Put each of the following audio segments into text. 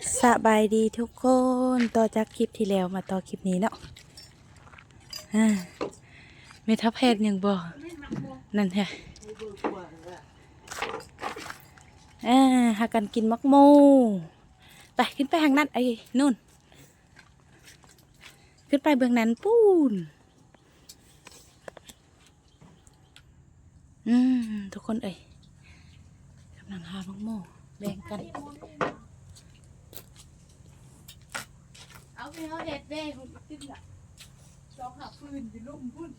สบายดีทุกคน ต่อจากคลิปที่แล้วมาต่อคลิปนี้เนาะเมทัพแพทย์ยังบอกนั่นแหละหากันกินมักโมไปขึ้นไปทางนั้นไอ้นู่น ขึ้นไปเบื้องนั้นปูนอืมทุกคนเอ้ยกำลังหามักโมแบ่งกัน เอาเอาเห็ดเด้คุณขึ้นละสองหักฟืนอยู่ลุ่มพุ่น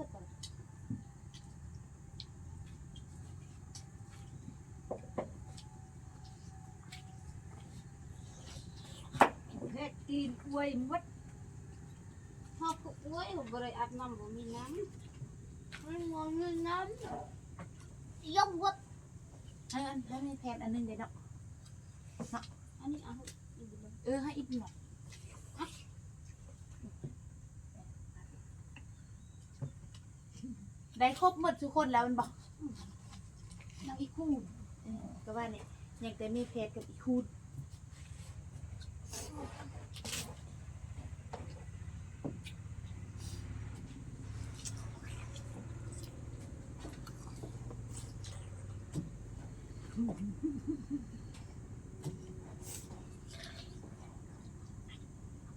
ตัดกินไปก่อนเห็ดกินกล้วยมดพอกูอ้วยผมบ่ได้อาบน้ำบ่มี ได้ครบหมดทุกคนแล้วมันบอกนางอีคูนเออก็ว่าเนี่ยยังแต่มีเพจกับอีคูน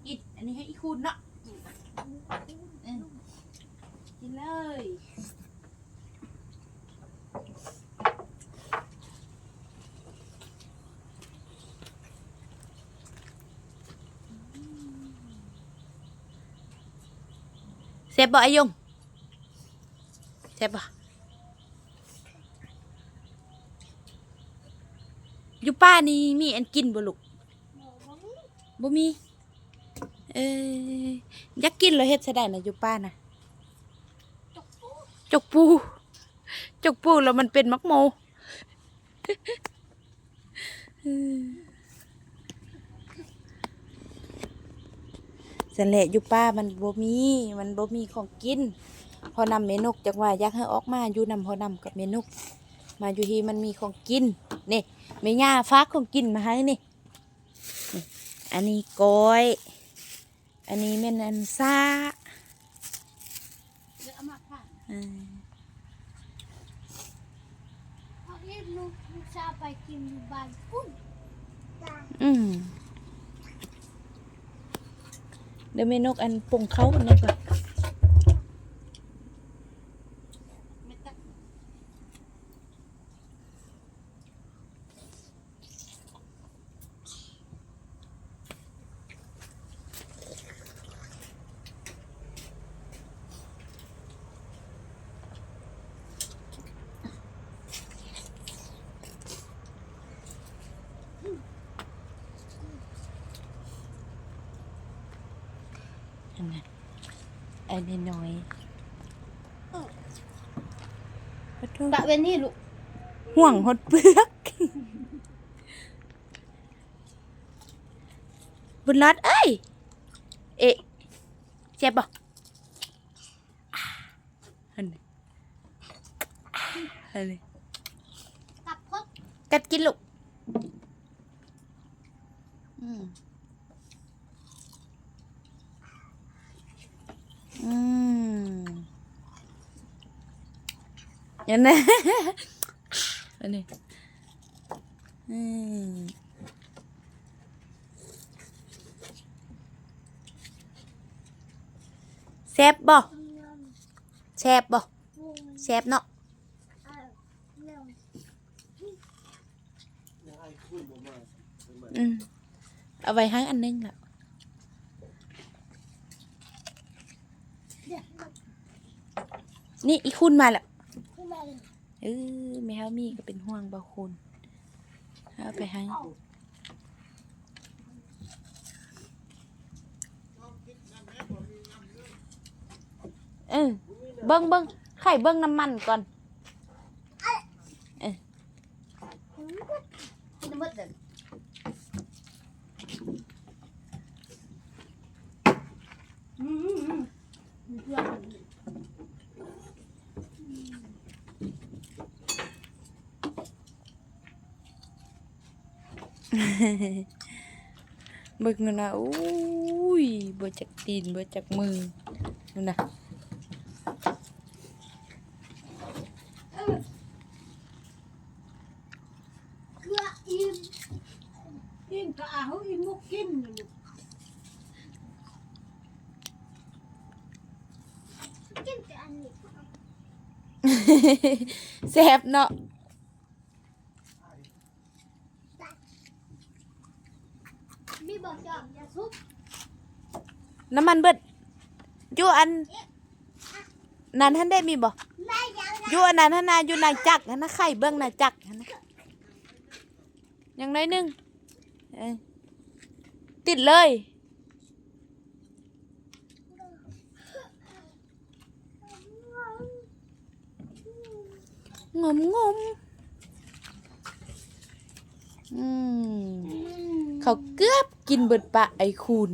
กินอันนี้ให้อีคูนเนาะกินเลย เซฟบ่อยงเซฟบ่อยู่ป้านี่มีอันกินบ่ลูกบ่มี เอออยากกินเหรอเฮ็ดซะได้นะอยู่ป้านะจกปู จกปูแล้วมันเป็นมักโม เออสันแหละอยู่ป้ามันบ่มีมันบ่มีของกิน พอนำเมนกจักว่าอยากให้ออกมาอยู่นำพอนำกับเมนกมาอยู่ที่มันมีของกินนี่แม่ย่าฟ้ากของกินมาให้นี่นี่อันนี้ก้อย อันนี้แม่นอันซ่าเดี๋ยวเอามาผ่านอืมเอาเรียกลูกลูกชาวไปกินอยู่บ้านปุ้นอืม เดี๋ยวแม่นกอันปงเขาอันนี้ก่อน อันนี้น้อยขอโทษตะเวนนี่ลูกห่วงหดเปลือกบุญรัดเอ้ย เอ๊ะเจ็บบ่อ่าอันนี้อ่าอันนี้ตับพกกัดกินลูกอืม อืมยันนะอันนี้อืมแซ่บบ่แซ่บบ่แซ่บเนาะอืมเอาไว้ให้อันนึงล่ะ นี่อีคุณมาแล้วขึ้นมาเลยเออแมวมีก็เป็นห่วงบ่คุณเอาไปให้เออเบิ้งเบิ้งไข่เบิ้งน้ำมันก่อนกินหมดเลย เบึกนั่นนะอุ้ยเบิดจากตีนเบิดจากมือนั่นนะเกลืออิ่มอิ่มก็เอาอิ่มมุกกินนะลูกกินแต่อันนี้แซ่บเนาะ มีบอกจอมจะซุป น้ำมันเบิดอยู่อันนั้นท่านได้มีบ่แม่ยังอยู่อันนั้นท่านนาอยู่นายจักรหั้นนะไข่เบิ้งนายจักรหั้นนะอย่างน้อยหนึงเออติดเลยงมงมอืมเขาเกือบกินเบิดปะไอคูน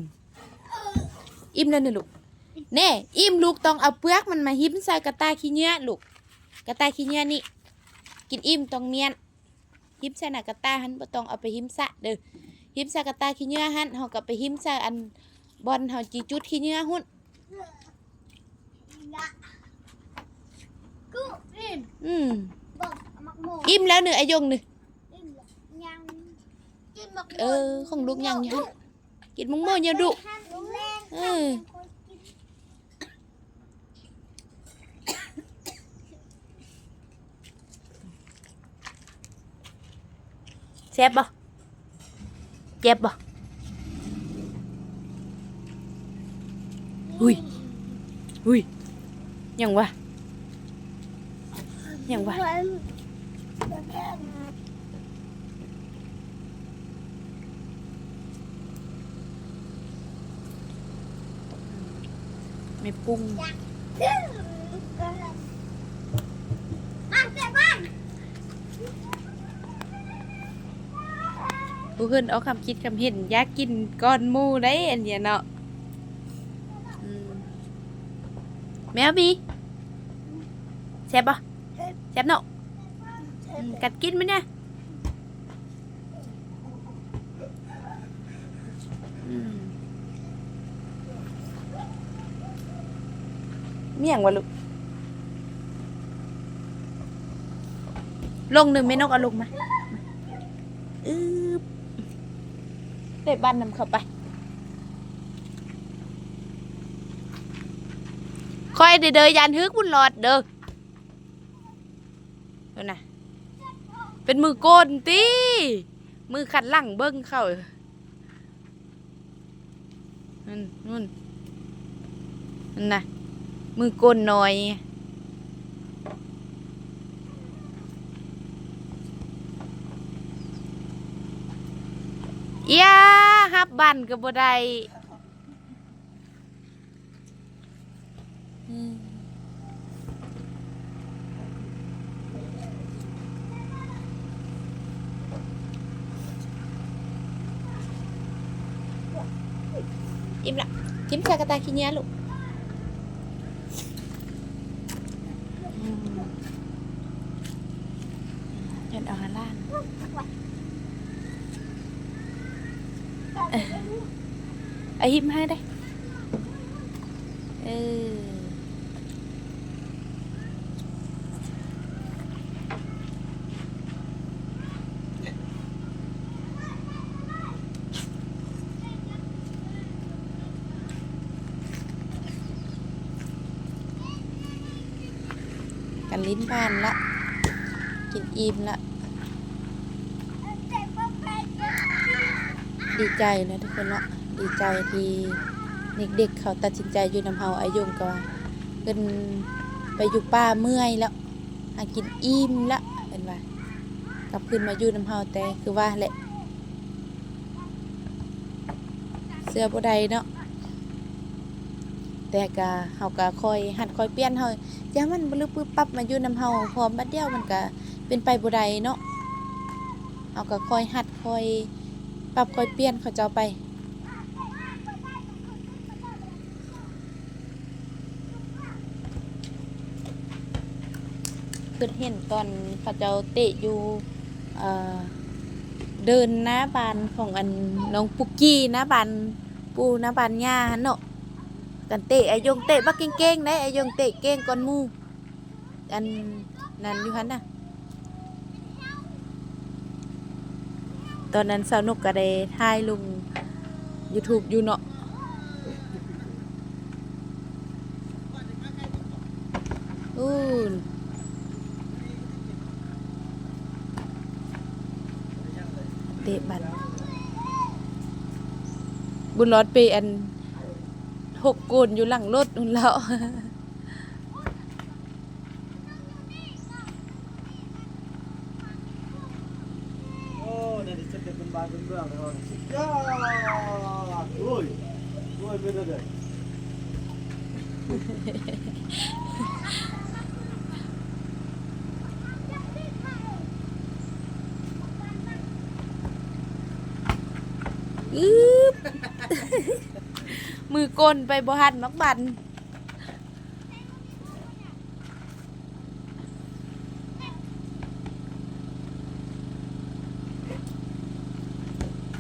อิ่มแล้วนี่ลูกแน่อิ่มลูกต้องเอาเปลือกมันมาหิ้มใส่กระตาขี้เหงี้ยลูกกระตาขี้เหงี้ยนี่ กินอิ่มต้องเมียนหิ้มใส่หน้ากระตาหันบ่ต้องเอาไปหิ้มซะเด้อหิ้มใส่กระตาขี้เหงี้ยหันเฮาก็ไปหิ้มใส่อันบอลเฮาจีจุดขี้เหงี้ยหุ่นละกูอิ่มอืมบอกมักโมอิ่มแล้วเนื้อไอยงนึอิ่มละยังกินมักโมเออของลูกยังอยู่หั่น กินมุงโมอย่าดุเออแซ่บบ่เจ็บบ่อุ้ยอุ้ยยังวะยังวะ ม่ปรุงมาเจ็บบ้าผู้ขึ้นเอาคำคิดคำเห็นอยากกินก้อนมูได้อันเนี้ยเนาะแมวบีแซ่บปะแซ่บเนาะกัดกินไหมเนี่ยอืม มี่ยงวะลูกลงหนึ่งไม่นกเอาลงมาอืบได้บ้านนำเข้าไปคอยเด้อเด้อยานฮึกบุญหลอดเด้อเด้อนะเป็นมือโกนตีมือขัดหลังเบิ้งเข้านั่นนู่นนั่นนะ มือโกนหน่อย เอียฮับบันก็บ่ได้อิ่มละจิ้มใส่กระตาขี้เนี้ยลูก เดินเอาหาล่างไอ้หิมให้ได้ เออกันลิ้นบานละ กินอิ่มละดีใจนะทุกคนเนาะดีใจที่เด็กๆเขาตัดสินใจอยู่นำเฮาอายุก็ว่าเพิ่นไปอยู่ป่าเมื่อยแล้วหากินอิ่มล้วเห็นว่ากลับคืนมาอยู่นำเฮาแต่คือว่าแหละเสื้อบ่ได้เนาะแต่ก็เฮาก็คอยหัดคอยเปลี่ยนเฮาอย่ามันบ่ลึกปึ๊บปั๊บมาอยู่นำเฮาพร้อมบัดเดียวมันก็ เป็นไปบ่ได้เนาะเฮาก็คอยหัดคอยปรับคอยเปลี่ยนเขาเจ้าไปคือเห็นตอนเขาเจ้าเตะอยู่เเดินหน้าบานของอันน้องปุกกี้หน้าบานปูหน้าบานย่าเนาะกันเตะไอยงเตะบักเก่งๆได้ไอยงเตะเก่งก่อนมูอันนั้นอยู่หันน่ะ ตอนนั้นสาวนกก็ได้ถ่ายลง YouTube อยู่เนาะอู้นเตะบันบุญรอดไปอันหกโกนอยู่หลังรถนู่นแล้ว โอ้เนี่ยจะเป็นบ้านเป็นเมือง แล้วสุดยอดโอ้ยโอ้เป็นอะไรอึ๊บมือกลไปบหันมักบัน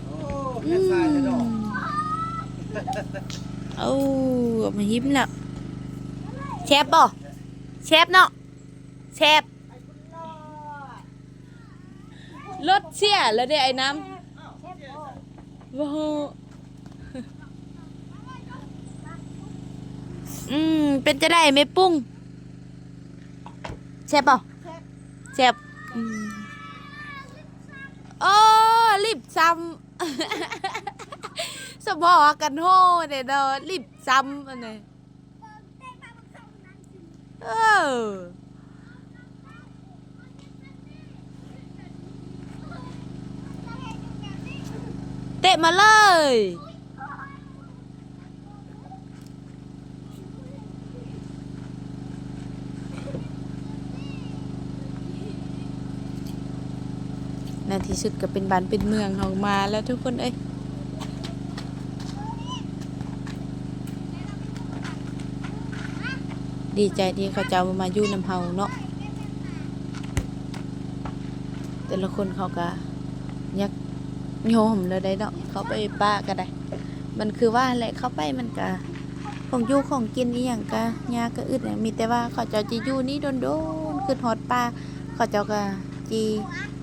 โอ้แค่ทรายเลยเนาะ เอาออกมา ยิ้มแล้วแชฟบ่แชฟเนาะแชฟรถเสียแล้วเด้ไอ้น้ำว้าวอืม เป็นจะได้ไม่ปุ้งแชฟบ่แชฟอืมโอ้รีบซ้ำ สมอกันโหเนี่ยเด้อรีบซ้ำอันนี้เออเตะมาเลยในที่สุดก็เป็นบ้านเป็นเมืองออกมาแล้วทุกคนเอ้ย ดีใจที่เขาเจ้ามาอยู่นำเฮาเนาะแต่ละคนเขาก็ยักโยมเลยได้เนาะเขาไปป้าก็ได้ มันคือว่าแหละเขาไปมันก็ของอยู่ของกินอีหยังก็ยาก็อึดเนี่ยมีแต่ว่าเขาเจ้าจะอยู่นี่โดนๆคือฮอดป้าเขาเจ้าก็จี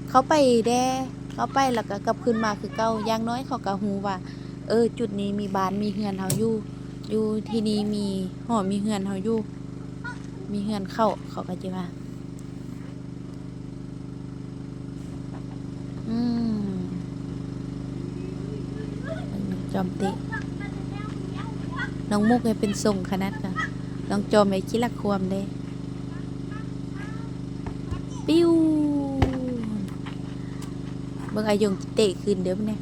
เขาไปแด่เขาไปแล้วก็กลับคืนมาคือเก่าอย่างน้อยเขาก็ฮู้ว่า เออ จุดนี้มีบ้านมีเฮือนเฮาอยู่อยู่ที่นี่มีหอมีเฮือนเฮาอยู่ มีเฮือนเข้าเขาก็จะว่าอืมจอมเตะน้องมุกเนี่ยเป็นทรงขนาดกันน้องจอมไอ้คิลักควมเด้ ปิ้วเบิ่งอายงเตะขึ้นเดี๋ยวเนี่ย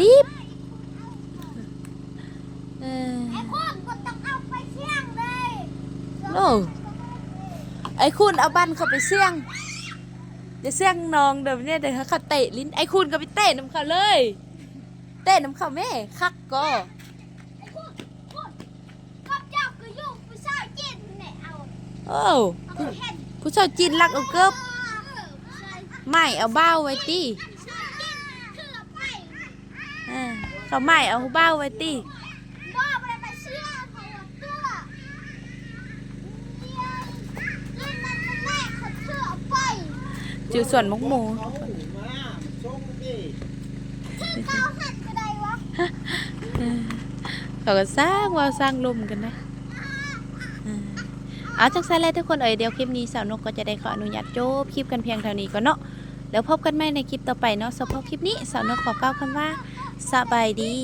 รีบเออ ไอ้คนก็ต้องเอาไปเสี่ยงเลย โอ้ไอ้คุณเอาบันเขาไปเสี่ยงจะเสี่ยงนองเดี๋ยวเนี่ยเดี๋ยวเขาเตะลิ้นไอ้คุณก็ไปเตะน้ำเขาเลย เตะน้ำเขาแม่คักก็ไอ้คนคนข้าเจ้าก็อยู่ผู้ชายกินเนี่ยเอาโอ้เอาไปเห็นผู้ชายจีนรักเอาเกิบผู้ชายไม่เอาเบ้าไว้ตีผู้ชายกินคือเอาไปอ่าเขาไม่เอาเบ้าไว้ตี บ่ไปไปเชื่อเขาว่าเตื้อเนี่ยเล่นมันเป็นแรกเขาเชื่อเอาไป จือส่วนมกหมูเขามาชงดิคือเขาหันก็ได้วะเขาก็สร้างว่าสร้างลมกันนะอ่าเอาจังซั่นแล้วทุกคนเอ่ยเดี๋ยวคลิปนี้สาวนกก็จะได้ขออนุญาตจบคลิปกันเพียงเท่านี้ก่อนเนาะแล้วพบกันใหม่ในคลิปต่อไปเนาะสำหรับคลิปนี้สาวนกขอกล่าวคำว่าสบายดี